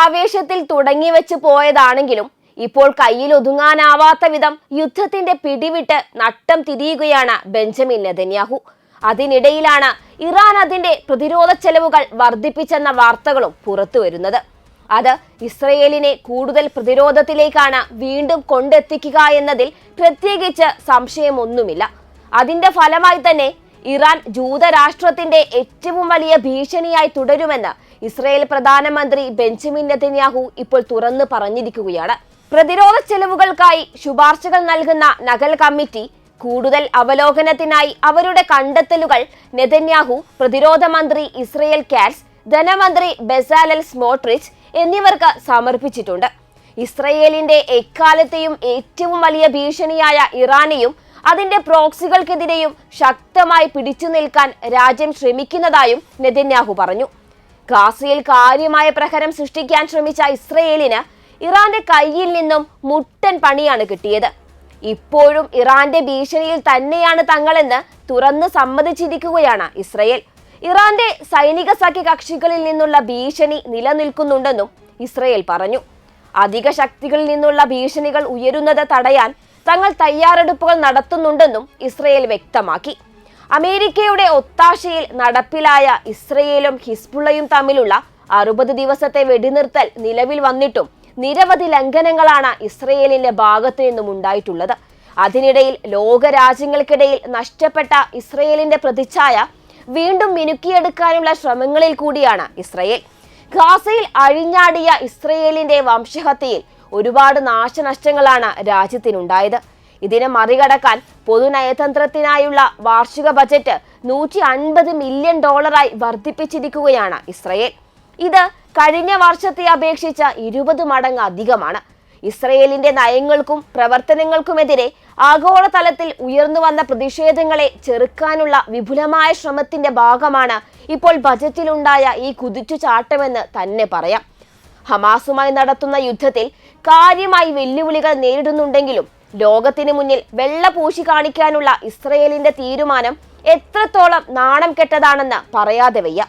ആവേശത്തിൽ തുടങ്ങി തുടങ്ങിവെച്ച് പോയതാണെങ്കിലും ഇപ്പോൾ കയ്യിൽ ഒതുങ്ങാനാവാത്ത വിധം യുദ്ധത്തിന്റെ പിടിവിട്ട് നട്ടം തിരിയുകയാണ് ബെഞ്ചമിൻ നെതന്യാഹു. അതിനിടയിലാണ് ഇറാൻ അതിന്റെ പ്രതിരോധ ചെലവുകൾ വർദ്ധിപ്പിച്ചെന്ന വാർത്തകളും പുറത്തുവരുന്നത് അത് ഇസ്രയേലിനെ കൂടുതൽ പ്രതിരോധത്തിലേക്കാണ് വീണ്ടും കൊണ്ടെത്തിക്കുക എന്നതിൽ പ്രത്യേകിച്ച് സംശയമൊന്നുമില്ല. അതിന്റെ ഫലമായി തന്നെ ഇറാൻ ജൂതരാഷ്ട്രത്തിന്റെ ഏറ്റവും വലിയ ഭീഷണിയായി തുടരുമെന്ന് ഇസ്രയേൽ പ്രധാനമന്ത്രി ബെഞ്ചമിൻ നെതന്യാഹു ഇപ്പോൾ തുറന്നു പറഞ്ഞിരിക്കുകയാണ്. പ്രതിരോധ ചെലവുകൾക്കായി ശുപാർശകൾ നൽകുന്ന നഗൽ കമ്മിറ്റി കൂടുതൽ അവലോകനത്തിനായി അവരുടെ കണ്ടെത്തലുകൾ നെതന്യാഹു പ്രതിരോധ മന്ത്രി ഇസ്രയേൽ കാറ്റ്സ് ധനമന്ത്രി ബെസാലൽ സ്മോട്രിച്ച് എന്നിവർക്ക് സമർപ്പിച്ചിട്ടുണ്ട്. ഇസ്രയേലിന്റെ എക്കാലത്തെയും ഏറ്റവും വലിയ ഭീഷണിയായ ഇറാനെയും അതിന്റെ പ്രോക്സികൾക്കെതിരെയും ശക്തമായി പിടിച്ചു നിൽക്കാൻ രാജ്യം ശ്രമിക്കുന്നതായും നെതന്യാഹു പറഞ്ഞു. ഗാസയിൽ കാര്യമായ പ്രഹരം സൃഷ്ടിക്കാൻ ശ്രമിച്ച ഇസ്രയേലിന് ഇറാന്റെ കയ്യിൽ നിന്നും മുട്ടൻ പണിയാണ് കിട്ടിയത്. ഇപ്പോഴും ഇറാന്റെ ഭീഷണിയിൽ തന്നെയാണ് തങ്ങളെന്ന് തുറന്ന് സമ്മതിച്ചിരിക്കുകയാണ് ഇസ്രയേൽ. ഇറാന്റെ സൈനിക സഖ്യ കക്ഷികളിൽ നിന്നുള്ള ഭീഷണി നിലനിൽക്കുന്നുണ്ടെന്നും ഇസ്രയേൽ പറഞ്ഞു. അധിക ശക്തികളിൽ നിന്നുള്ള ഭീഷണികൾ ഉയരുന്നത് തടയാൻ തങ്ങൾ തയ്യാറെടുപ്പുകൾ നടത്തുന്നുണ്ടെന്നും ഇസ്രയേൽ വ്യക്തമാക്കി. അമേരിക്കയുടെ ഒത്താശയിൽ നടപ്പിലായ ഇസ്രയേലും ഹിസ്ബുള്ളയും തമ്മിലുള്ള അറുപത് ദിവസത്തെ വെടിനിർത്തൽ നിലവിൽ വന്നിട്ടും നിരവധി ലംഘനങ്ങളാണ് ഇസ്രയേലിന്റെ ഭാഗത്തു നിന്നും ഉണ്ടായിട്ടുള്ളത്. അതിനിടയിൽ ലോകരാജ്യങ്ങൾക്കിടയിൽ നഷ്ടപ്പെട്ട ഇസ്രയേലിന്റെ പ്രതിച്ഛായ വീണ്ടും മിനുക്കിയെടുക്കാനുള്ള ശ്രമങ്ങളിൽ കൂടിയാണ് ഇസ്രയേൽ. ഗാസയിൽ അഴിഞ്ഞാടിയ ഇസ്രയേലിന്റെ വംശഹത്യയിൽ ഒരുപാട് നാശനഷ്ടങ്ങളാണ് രാജ്യത്തിനുണ്ടായത്. ഇതിനെ മറികടക്കാൻ പൊതുനയതന്ത്രത്തിനായുള്ള വാർഷിക ബജറ്റ് നൂറ്റി അൻപത് മില്യൺ ഡോളറായി വർദ്ധിപ്പിച്ചിരിക്കുകയാണ് ഇസ്രയേൽ. ഇത് കഴിഞ്ഞ വർഷത്തെ അപേക്ഷിച്ച ഇരുപത് മടങ്ങ് അധികമാണ്. ഇസ്രയേലിന്റെ നയങ്ങൾക്കും പ്രവർത്തനങ്ങൾക്കുമെതിരെ ആഗോളതലത്തിൽ ഉയർന്നു വന്ന പ്രതിഷേധങ്ങളെ ചെറുക്കാനുള്ള വിപുലമായ ശ്രമത്തിന്റെ ഭാഗമാണ് ഇപ്പോൾ ബജറ്റിലുണ്ടായ ഈ കുതിച്ചുചാട്ടമെന്ന് തന്നെ പറയാം. ഹമാസുമായി നടത്തുന്ന യുദ്ധത്തിൽ കാര്യമായി വെല്ലുവിളികൾ നേരിടുന്നുണ്ടെങ്കിലും ലോകത്തിന് മുന്നിൽ വെള്ള പൂശി കാണിക്കാനുള്ള ഇസ്രയേലിന്റെ തീരുമാനം എത്രത്തോളം നാണം കെട്ടതാണെന്ന് പറയാതെ വയ്യ.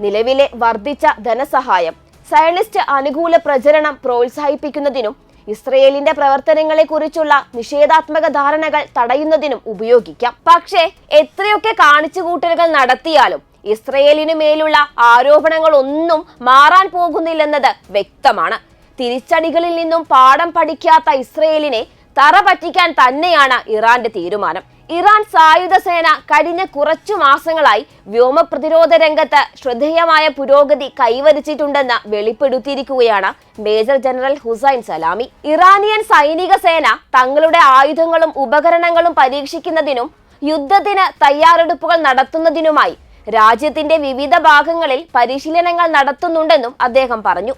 നിലവിലെ വർദ്ധിച്ച ധനസഹായം സയനിസ്റ്റ് അനുകൂല പ്രചരണം പ്രോത്സാഹിപ്പിക്കുന്നതിനും ഇസ്രയേലിന്റെ പ്രവർത്തനങ്ങളെക്കുറിച്ചുള്ള നിഷേധാത്മക ധാരണകൾ തടയുന്നതിനും ഉപയോഗിക്കാം. പക്ഷേ എത്രയൊക്കെ കാണിച്ചു കൂട്ടലുകൾ നടത്തിയാലും ഇസ്രയേലിനു മേലുള്ള ആരോപണങ്ങളൊന്നും മാറാൻ പോകുന്നില്ലെന്നത് വ്യക്തമാണ്. തിരിച്ചടികളിൽ നിന്നും പാഠം പഠിക്കാത്ത ഇസ്രയേലിനെ തറ പറ്റിക്കാൻ തന്നെയാണ് ഇറാന്റെ തീരുമാനം. ഇറാൻ സായുധ സേന കഴിഞ്ഞ കുറച്ചു മാസങ്ങളായി വ്യോമ പ്രതിരോധ രംഗത്ത് ശ്രദ്ധേയമായ പുരോഗതി കൈവരിച്ചിട്ടുണ്ടെന്ന് വെളിപ്പെടുത്തിയിരിക്കുകയാണ് major general Hossein Salami. Iranian സൈനിക സേന തങ്ങളുടെ ആയുധങ്ങളും ഉപകരണങ്ങളും പരീക്ഷിക്കുന്നതിനും യുദ്ധത്തിന് തയ്യാറെടുപ്പുകൾ നടത്തുന്നതിനുമായി രാജ്യത്തിന്റെ വിവിധ ഭാഗങ്ങളിൽ പരിശീലനങ്ങൾ നടത്തുന്നുണ്ടെന്നും അദ്ദേഹം പറഞ്ഞു.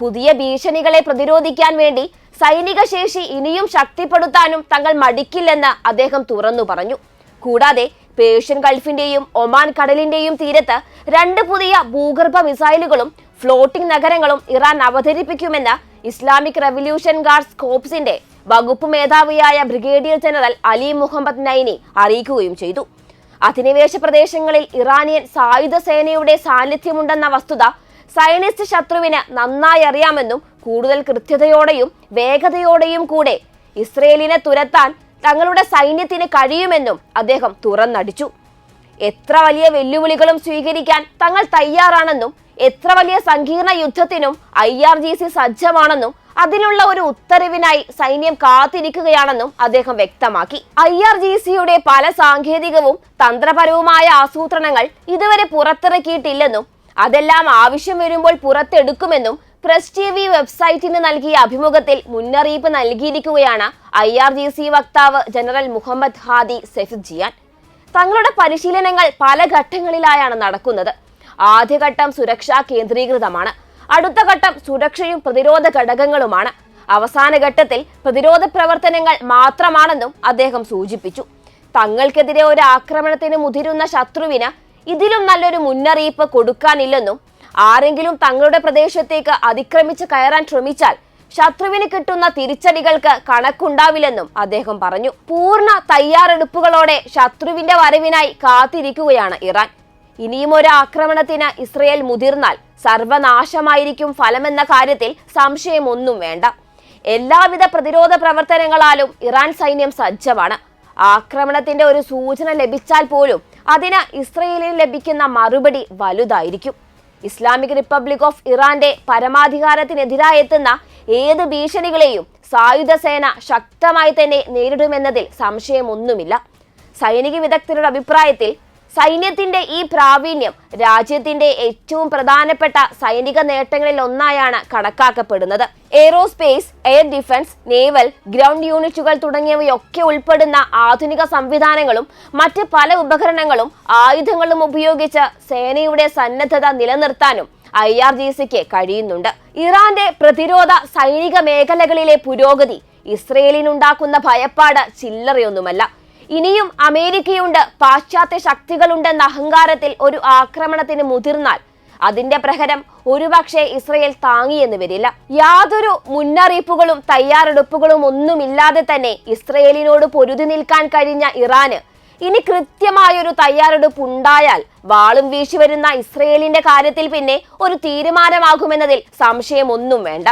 പുതിയ ഭീഷണികളെ പ്രതിരോധിക്കാൻ വേണ്ടി സൈനിക ശേഷി ഇനിയും ശക്തിപ്പെടുത്താനും തങ്ങൾ മടിക്കില്ലെന്ന് അദ്ദേഹം തുറന്നു പറഞ്ഞു. കൂടാതെ പേർഷ്യൻ ഗൾഫിന്റെയും ഒമാൻ കടലിന്റെയും തീരത്ത് രണ്ട് പുതിയ ഭൂഗർഭ മിസൈലുകളും ഫ്ലോട്ടിംഗ് നഗരങ്ങളും ഇറാൻ അവതരിപ്പിക്കുമെന്ന് ഇസ്ലാമിക് റവല്യൂഷൻ ഗാർഡ്സ് കോപ്സിന്റെ വകുപ്പ് മേധാവിയായ brigadier general Ali Mohammad Naini അറിയിക്കുകയും ചെയ്തു. അധിനിവേശ പ്രദേശങ്ങളിൽ ഇറാനിയൻ സായുധ സേനയുടെ സാന്നിധ്യമുണ്ടെന്ന വസ്തുത സൈനിസ്റ്റ് ശത്രുവിന് നന്നായി അറിയാമെന്നും കൂടുതൽ കൃത്യതയോടെയും വേഗതയോടെയും കൂടെ ഇസ്രയേലിനെ തുരത്താൻ തങ്ങളുടെ സൈന്യത്തിന് കഴിയുമെന്നും അദ്ദേഹം തുറന്നടിച്ചു. എത്ര വലിയ വെല്ലുവിളികളും സ്വീകരിക്കാൻ തങ്ങൾ തയ്യാറാണെന്നും എത്ര വലിയ സങ്കീർണ യുദ്ധത്തിനും ഐ ആർ ജി സി സജ്ജമാണെന്നും അതിനുള്ള ഒരു ഉത്തരവിനായി സൈന്യം കാത്തിരിക്കുകയാണെന്നും അദ്ദേഹം വ്യക്തമാക്കി. ഐ ആർ ജി സിയുടെ പല സാങ്കേതികവും തന്ത്രപരവുമായ ആസൂത്രണങ്ങൾ ഇതുവരെ പുറത്തിറക്കിയിട്ടില്ലെന്നും അതെല്ലാം ആവശ്യം വരുമ്പോൾ പുറത്തെടുക്കുമെന്നും പ്രസ് ടി വി വെബ്സൈറ്റിന് നൽകിയ അഭിമുഖത്തിൽ മുന്നറിയിപ്പ് നൽകിയിരിക്കുകയാണ് ഐ ആർ ജി സി വക്താവ് ജനറൽ മുഹമ്മദ് ഹാദി സെഫിജിയാൻ തങ്ങളുടെ പരിശീലനങ്ങൾ പല ഘട്ടങ്ങളിലായാണ് നടക്കുന്നത്. ആദ്യഘട്ടം സുരക്ഷാ കേന്ദ്രീകൃതമാണ്. അടുത്ത ഘട്ടം സുരക്ഷയും പ്രതിരോധ ഘടകങ്ങളുമാണ്. അവസാന ഘട്ടത്തിൽ പ്രതിരോധ പ്രവർത്തനങ്ങൾ മാത്രമാണെന്നും അദ്ദേഹം സൂചിപ്പിച്ചു. തങ്ങൾക്കെതിരെ ഒരു ആക്രമണത്തിന് മുതിരുന്ന ശത്രുവിന് ഇതിലും നല്ലൊരു മുന്നറിയിപ്പ് കൊടുക്കാനില്ലെന്നും ആരെങ്കിലും തങ്ങളുടെ പ്രദേശത്തേക്ക് അതിക്രമിച്ച് കയറാൻ ശ്രമിച്ചാൽ ശത്രുവിന് കിട്ടുന്ന തിരിച്ചടികൾക്ക് കണക്കുണ്ടാവില്ലെന്നും അദ്ദേഹം പറഞ്ഞു. പൂർണ തയ്യാറെടുപ്പുകളോടെ ശത്രുവിന്റെ വരവിനായി കാത്തിരിക്കുകയാണ് ഇറാൻ. ഇനിയും ഒരു ആക്രമണത്തിന് ഇസ്രയേൽ മുതിർന്നാൽ സർവനാശമായിരിക്കും ഫലമെന്ന കാര്യത്തിൽ സംശയമൊന്നും വേണ്ട. എല്ലാവിധ പ്രതിരോധ പ്രവർത്തനങ്ങളാലും ഇറാൻ സൈന്യം സജ്ജമാണ്. ആക്രമണത്തിന്റെ ഒരു സൂചന ലഭിച്ചാൽ പോലും അതിന് ഇസ്രയേലിന് ലഭിക്കുന്ന മറുപടി വലുതായിരിക്കും. ഇസ്ലാമിക് റിപ്പബ്ലിക് ഓഫ് ഇറാന്റെ പരമാധികാരത്തിനെതിരായി എത്തുന്ന ഏത് ഭീഷണികളെയും സായുധ സേന ശക്തമായി തന്നെ നേരിടുമെന്നതിൽ സംശയമൊന്നുമില്ല. സൈനിക വിദഗ്ധരുടെ അഭിപ്രായത്തിൽ സൈന്യത്തിന്റെ ഈ പ്രാവീണ്യം രാജ്യത്തിന്റെ ഏറ്റവും പ്രധാനപ്പെട്ട സൈനിക നേട്ടങ്ങളിൽ ഒന്നായാണ് കണക്കാക്കപ്പെടുന്നത്. Aerospace air defence naval ground യൂണിറ്റുകൾ തുടങ്ങിയവയൊക്കെ ഉൾപ്പെടുന്ന ആധുനിക സംവിധാനങ്ങളും മറ്റ് പല ഉപകരണങ്ങളും ആയുധങ്ങളും ഉപയോഗിച്ച് സേനയുടെ സന്നദ്ധത നിലനിർത്താനും ഐ ആർ ജി സിക്ക് കഴിയുന്നുണ്ട്. ഇറാന്റെ പ്രതിരോധ സൈനിക മേഖലകളിലെ പുരോഗതി ഇസ്രയേലിനുണ്ടാക്കുന്ന ഭയപ്പാട് ചില്ലറയൊന്നുമല്ല. ഇനിയും അമേരിക്കയുണ്ട്. പാശ്ചാത്യ ശക്തികളുണ്ടെന്ന അഹങ്കാരത്തിൽ ഒരു ആക്രമണത്തിന് മുതിർന്നാൽ അതിന്റെ പ്രഹരം ഒരുപക്ഷെ ഇസ്രയേൽ താങ്ങിയെന്ന് വരില്ല. യാതൊരു മുന്നറിയിപ്പുകളും തയ്യാറെടുപ്പുകളും ഒന്നുമില്ലാതെ തന്നെ ഇസ്രയേലിനോട് പൊരുതി നിൽക്കാൻ കഴിഞ്ഞ ഇറാന് ഇനി കൃത്യമായൊരു തയ്യാറെടുപ്പ് ഉണ്ടായാൽ വാളും വീശി വരുന്ന ഇസ്രയേലിന്റെ കാര്യത്തിൽ പിന്നെ ഒരു തീരുമാനമാകുമെന്നതിൽ സംശയമൊന്നും വേണ്ട.